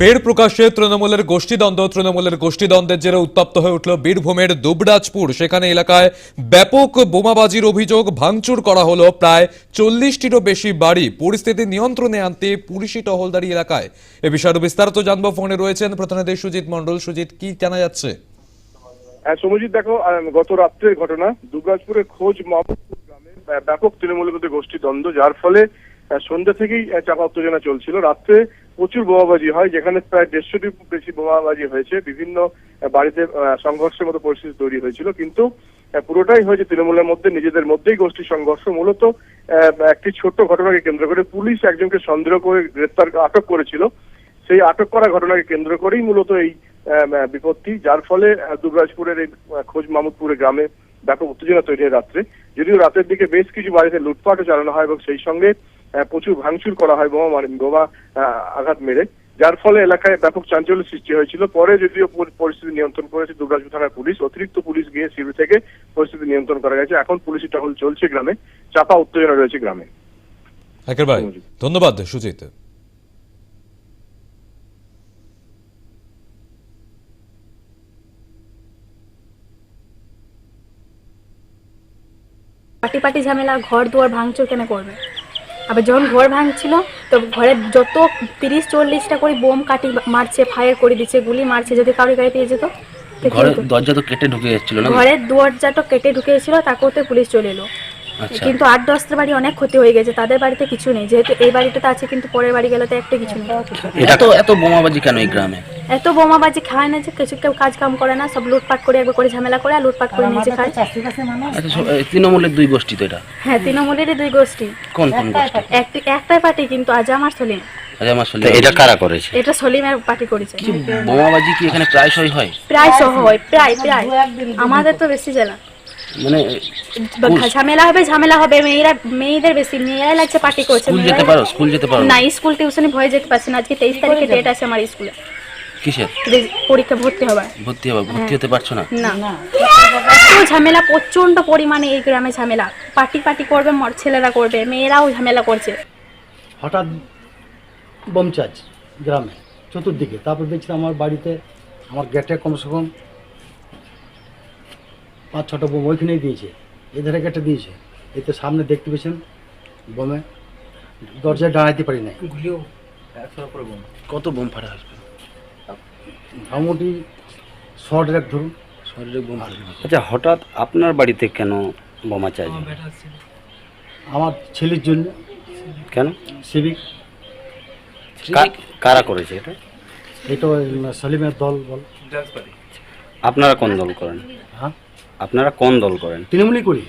ফের প্রকাশ্যে তৃণমূলের গোষ্ঠীদ্বন্দ্ব, তৃণমূলের গোষ্ঠীদ্বন্দ্বের জেরে উত্তপ্ত হয়ে উঠল বীরভূমের দুবরাজপুর। সেখানে এলাকায় ব্যাপক বোমাবাজির অভিযোগ ভাঙচুর করা হলো। প্রায় চল্লিশটিরও বেশি বাড়ি পরিস্থিতি নিয়ন্ত্রণে আনতে পুলিশি টহলদারি এলাকায়। এ বিষয়ে বিস্তারিত জানব। ফোনে রয়েছেন প্রতিনিধি সুজিত মন্ডল সুজিত, কি জানা যাচ্ছে? হ্যাঁ সমজিৎ, দেখো গত রাত্রের ঘটনা। দুর্গাজপুরের খোঁজ মাহমুদপুর গ্রামে ব্যাপক তৃণমূলের মধ্যে গোষ্ঠী দ্বন্দ্ব যার ফলে সন্ধ্যা থেকেই চাপা উত্তেজনা চলছিল। রাত্রে প্রচুর বোমাবাজি হয়, যেখানে প্রায় দেড়শোটির বেশি বোমাবাজি হয়েছে। বিভিন্ন বাড়িতে সংঘর্ষের মতো পরিস্থিতি তৈরি হয়েছিল। কিন্তু পুরোটাই হয়েছে তৃণমূলের মধ্যে, নিজেদের মধ্যেই গোষ্ঠী সংঘর্ষ। মূলত একটি ছোট্ট ঘটনাকে কেন্দ্র করে পুলিশ একজনকে সন্দেহ করে গ্রেপ্তার, আটক করেছিল। সেই আটক করা ঘটনাকে কেন্দ্র করেই মূলত এই বিপত্তি, যার ফলে দুবরাজপুরের এই খোঁজ মাহমুদপুরের গ্রামে ব্যাপক উত্তেজনা তৈরি হয় রাত্রে। যদিও রাতের দিকে বেশ কিছু বাড়িতে লুটপাটও চালানো হয় এবং সেই সঙ্গে প্রচুর ভাঙচুর করা হয় বোমা মার- বোমা আঘাত মেরে। যার ফলে এলাকায় ব্যাপক চাঞ্চল্য সৃষ্টি হয়েছিল। পরে যদিও পরিস্থিতি নিয়ন্ত্রণ করেছে দুবরাজপুর থানার পুলিশ অতিরিক্ত পুলিশ গিয়ে শিবির থেকে পরিস্থিতি নিয়ন্ত্রণ করা গেছে। এখন পুলিশি টহল চলছে গ্রামে। চাপা উত্তেজনা রয়েছে গ্রামে। একেবারে ধন্যবাদ সুজিত। পাটি পাটি ঝামেলা ঘর দুয়ার ভাঙচুর কেন করবে? আবার যখন ঘর ভাঙছিল তো ঘরে যত তিরিশ চল্লিশটা করে বোম কাটি মারছে ফায়ার করে দিচ্ছে গুলি মারছে যদি কারোর গাড়ি পেয়ে যেত তো? দরজা তো কেটে ঢুকে যাচ্ছিল ঘরের দরজাটা কেটে ঢুকেছিল তাকেও পুলিশ চলে এলো। আচ্ছা। কিন্তু আট দশটা বাড়ি অনেক ক্ষতি হয়ে গেছে তাদের বাড়িতে কিছু নেই যেহেতু এই বাড়িটাতে আছে কিন্তু পরের বাড়ি গেলে তো একটা কিছু নেই। এত এত বোমাবাজি কেন এই গ্রামে? এত বোমা বোমাবাজি খায় না যে কিছু কেউ কাজ কাম করে না সব লুটপাট করে একবার করে ঝামেলা করে আর লুটপাট করে নিজে খায়। আচ্ছা সব- এই তৃণমূলের দুই গোষ্ঠী তো এটা? হ্যাঁ তৃণমূলেরই দুই গোষ্ঠী। কোন কোন গোষ্ঠী? একটি একটাই পার্টি কিন্তু আজ আমার সলিম। আচ্ছা আমার এটা কারা করেছে? এটা সলিমের পার্টি করেছে। কি বোমাবাজি কি এখানে প্রায়শই হয়? প্রায় সহ হয় প্রায় প্রায়। আমাদের তো বেশি জেলা মানে ঝামেলা হবে ঝামেলা হবে মেয়েরা মেয়েদের বেশি মেয়েরাই লাগছে পার্টি করছে স্কুল যেতে মেয়েরাই- পারো স্কুল যেতে পারো। না স্কুল টিউশনে ভয়ে যেতে পারছি না। আজকে তেইশ তারিখে ডেট আছে আমার স্কুলে। কিসের? পরীক্ষা ভর্তি হবার ভর্তি হবে ভর্তি হতে পারছ না? না। এত ঝামেলা প্রচণ্ড পরিমাণে এই গ্রামে ঝামেলা। পার্টি পার্টি করবে মর- ছেলেরা করবে মেয়েরাও ঝামেলা করছে। হঠাৎ বোম চার্জ গ্রামে চতুর্দিকে। তারপর দেখছি আমার বাড়িতে আমার গেটে কমসে কম পাঁচ ছটা বোম ওইখানেই দিয়েছে। এধারে গেটে দিয়েছে। এতে সামনে দেখতে পেয়েছেন বোমে। দরজায় দাঁড়াইতে পারি নাই। কত বোম ফাটা হয়েছে মোটামুটি শর্ট রেক ধরুন। আচ্ছা হঠাৎ আপনার বাড়িতে কেন বোমা চার্জ আমার ছেলের জন্য। কেন? সিভিক। কারা করেছে এটা? এটা সলিমের দল বল। আপনারা কোন দল করেন? হ্যাঁ? আপনারা কোন দল করেন? তৃণমূলই করি।